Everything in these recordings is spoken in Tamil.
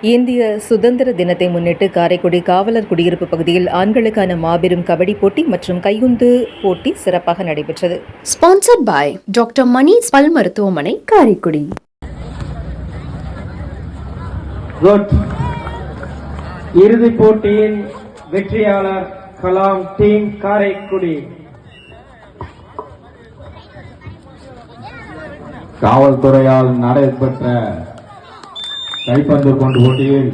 இந்திய சுதந்திர தினத்தை முன்னிட்டு காரைக்குடி காவலர் குடியிருப்பு பகுதியில் ஆண்களுக்கான மாபெரும் கபடி போட்டி மற்றும் கையுந்து போட்டி சிறப்பாக நடைபெற்றது. ஸ்பான்சர்ட் பை டாக்டர் மணிஸ் பல் மருத்துவமனை காரைக்குடி குட் இறுதிப் போட்டியின் வெற்றியாளர் கலாம் டீம் காரைக்குடி. காவல்துறையால் நடைபெற்ற கைப்பந்து கொண்டு போட்டியில்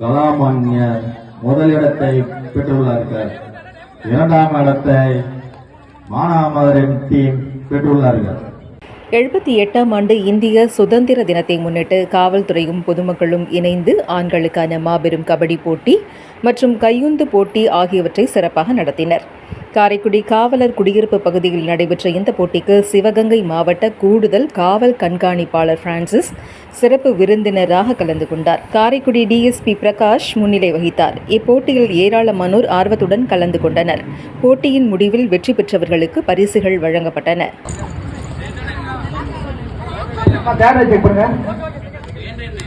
கலாமான்ய முதலிடத்தை பெற்றுள்ளார்கள் இரண்டாம் இடத்தை மானாமதுரின் டீம் பெற்றுள்ளார்கள் எழுபத்தி எட்டாம் ஆண்டு இந்திய சுதந்திர தினத்தை முன்னிட்டு காவல்துறையும் பொதுமக்களும் இணைந்து ஆண்களுக்கான மாபெரும் கபடி போட்டி மற்றும் கையுந்து போட்டி ஆகியவற்றை சிறப்பாக நடத்தினர். காரைக்குடி காவலர் குடியிருப்பு பகுதியில் நடைபெற்ற இந்த போட்டிக்கு சிவகங்கை மாவட்ட கூடுதல் காவல் கண்காணிப்பாளர் பிரான்சிஸ் சிறப்பு விருந்தினராக கலந்து கொண்டார். காரைக்குடி டிஎஸ்பி பிரகாஷ் முன்னிலை வகித்தார். இப்போட்டியில் ஏராளமானோர் ஆர்வத்துடன் கலந்து கொண்டனர். போட்டியின் முடிவில் வெற்றி பெற்றவர்களுக்கு பரிசுகள் வழங்கப்பட்டன.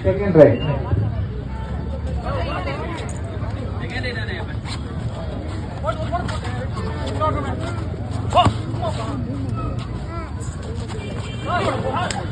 Second right Come on, come on.